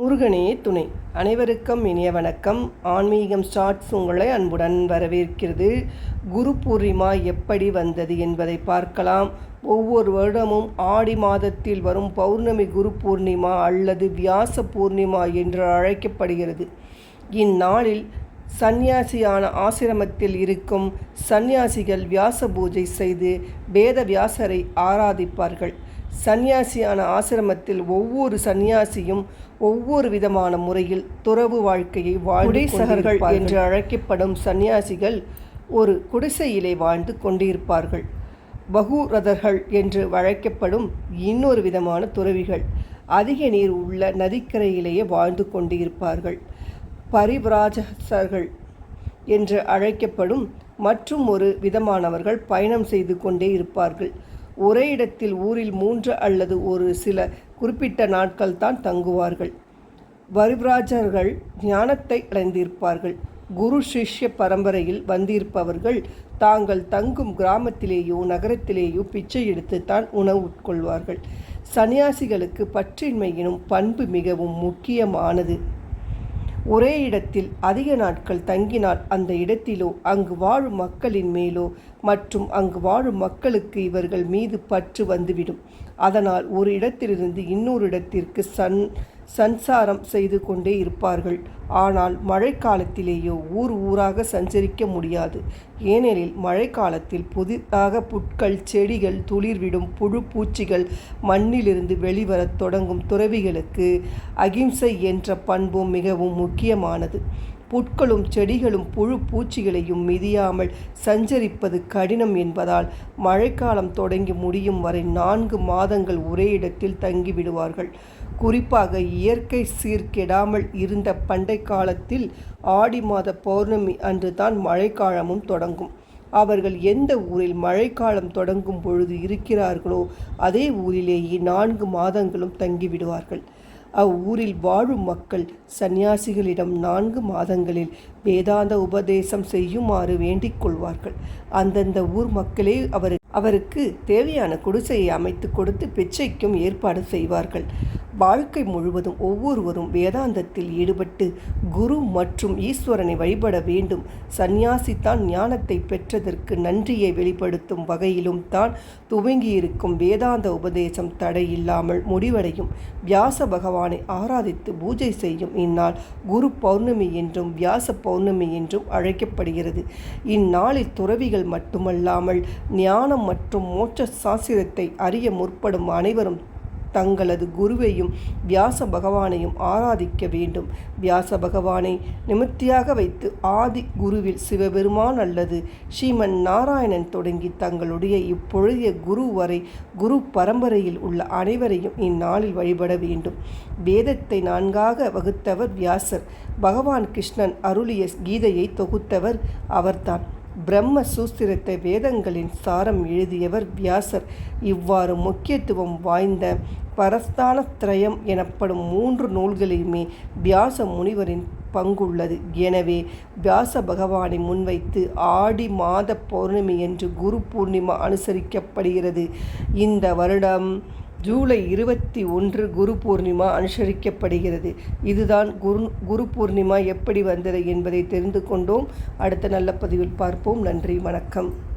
முருகனே துணை. அனைவருக்கும் இனிய வணக்கம். ஆன்மீகம் ஸ்டார்ட்ஸ் உங்களை அன்புடன் வரவேற்கிறது. குரு பூர்ணிமா எப்படி வந்தது என்பதை பார்க்கலாம். ஒவ்வொரு வருடமும் ஆடி மாதத்தில் வரும் பௌர்ணமி குரு பூர்ணிமா அல்லது வியாச பூர்ணிமா என்று அழைக்கப்படுகிறது. இந்நாளில் சந்நியாசியான ஆசிரமத்தில் இருக்கும் சந்நியாசிகள் வியாச பூஜை செய்து வேத வியாசரை ஆராதிப்பார்கள். சந்நியாசியான ஆசிரமத்தில் ஒவ்வொரு சந்நியாசியும் ஒவ்வொரு விதமான முறையில் துறவு வாழ்க்கையை வாழ்டிசகர்கள் என்று அழைக்கப்படும் சந்நியாசிகள் ஒரு குடிசையிலே வாழ்ந்து கொண்டிருப்பார்கள். பகுரதர்கள் என்று அழைக்கப்படும் இன்னொரு விதமான துறவிகள் அதிக நீர் உள்ள நதிக்கரையிலேயே வாழ்ந்து கொண்டிருப்பார்கள். பரிவிராஜகர்கள் என்று அழைக்கப்படும் மற்றும் ஒரு விதமானவர்கள் பயணம் செய்து கொண்டே இருப்பார்கள். ஒரே இடத்தில் ஊரில் மூன்று அல்லது ஒரு சில குறிப்பிட்ட நாட்கள் தான் தங்குவார்கள். வரிவராஜர்கள் ஞானத்தை அடைந்திருப்பார்கள். குரு சிஷ்ய பரம்பரையில் வந்திருப்பவர்கள் தாங்கள் தங்கும் கிராமத்திலேயோ நகரத்திலேயோ பிச்சை எடுத்து தான் உணவு உட்கொள்வார்கள். சன்னியாசிகளுக்கு பற்றின்மையினும் பண்பு மிகவும் முக்கியமானது. ஒரே இடத்தில் அதிக நாட்கள் தங்கினால் அந்த இடத்திலோ அங்கு வாழும் மக்களின் மேலோ மற்றும் அங்கு வாழும் மக்களுக்கு இவர்கள் மீது பற்று வந்துவிடும். அதனால் ஒரு இடத்திலிருந்து இன்னொரு இடத்திற்கு சன் சஞ்சாரம் செய்து கொண்டே இருப்பார்கள். ஆனால் மழைக்காலத்திலேயோ ஊர் ஊராக சஞ்சரிக்க முடியாது. ஏனெனில் மழைக்காலத்தில் புதிதாக புட்கள் செடிகள் துளிர்விடும் புழு பூச்சிகள் மண்ணிலிருந்து வெளிவரத் தொடங்கும் துறவிகளுக்கு அகிம்சை என்ற பண்பும் மிகவும் முக்கியமானது. புட்களும் செடிகளும் புழு பூச்சிகளையும் மிதியாமல் சஞ்சரிப்பது கடினம் என்பதால் மழைக்காலம் தொடங்கி முடியும் வரை நான்கு மாதங்கள் ஒரே இடத்தில் தங்கிவிடுவார்கள். குறிப்பாக இயற்கை சீர்கெடாமல் இருந்த பண்டை காலத்தில் ஆடி மாத பௌர்ணமி அன்று தான் மழைக்காலமும் தொடங்கும். அவர்கள் எந்த ஊரில் மழைக்காலம் தொடங்கும் பொழுது இருக்கிறார்களோ அதே ஊரிலேயே நான்கு மாதங்களும் தங்கிவிடுவார்கள். அவ்வூரில் வாழும் மக்கள் சந்நியாசிகளிடம் நான்கு மாதங்களில் வேதாந்த உபதேசம் செய்யுமாறு வேண்டிக் கொள்வார்கள். அந்தந்த ஊர் மக்களே அவர் அவருக்கு தேவையான குடிசையை அமைத்து கொடுத்து பிச்சைக்கும் ஏற்பாடு செய்வார்கள். வாழ்க்கை முழுவதும் ஒவ்வொருவரும் வேதாந்தத்தில் ஈடுபட்டு குரு மற்றும் ஈஸ்வரனை வழிபட வேண்டும். சந்நியாசி தான் ஞானத்தை பெற்றதற்கு நன்றியை வெளிப்படுத்தும் வகையிலும் தான் துவங்கியிருக்கும் வேதாந்த உபதேசம் தடையில்லாமல் முடிவடையும். வியாச பகவானை ஆராதித்து பூஜை செய்யும் இந்நாள் குரு பௌர்ணமி என்றும் வியாச பௌர்ணமி என்றும் அழைக்கப்படுகிறது. இந்நாளில் துறவிகள் மட்டுமல்லாமல் ஞானம் மற்றும் மோட்ச சாஸ்திரத்தை அறிய முற்படும் அனைவரும் தங்களது குருவையும் வியாச பகவானையும் ஆராதிக்க வேண்டும். வியாச பகவானை நிமித்தியாக வைத்து ஆதி குருவில் சிவபெருமான் அல்லது ஸ்ரீமன் நாராயணன் தொடங்கி தங்களுடைய இப்பொழுதைய குரு வரை குரு பரம்பரையில் உள்ள அனைவரையும் இந்நாளில் வழிபட வேண்டும். வேதத்தை நான்காக வகுத்தவர் வியாசர். பகவான் கிருஷ்ணன் அருளிய கீதையை தொகுத்தவர் அவர்தான். பிரம்ம சூஸ்திரத்தை வேதங்களின் சாரம் எழுதியவர் வியாசர். இவ்வாறு முக்கியத்துவம் வாய்ந்த பரஸ்தானத்ரயம் எனப்படும் மூன்று நூல்களையுமே வியாச முனிவரின் பங்குள்ளது. எனவே வியாச பகவானை முன்வைத்து ஆடி மாத பௌர்ணமி என்று குரு பூர்ணிமா அனுசரிக்கப்படுகிறது. இந்த வருடம் ஜூலை இருபத்தி ஒன்று குரு பூர்ணிமா அனுசரிக்கப்படுகிறது. இதுதான் குரு குரு பூர்ணிமா எப்படி வந்தது என்பதை தெரிந்து கொண்டோம். அடுத்த நல்ல பதிவில் பார்ப்போம். நன்றி வணக்கம்.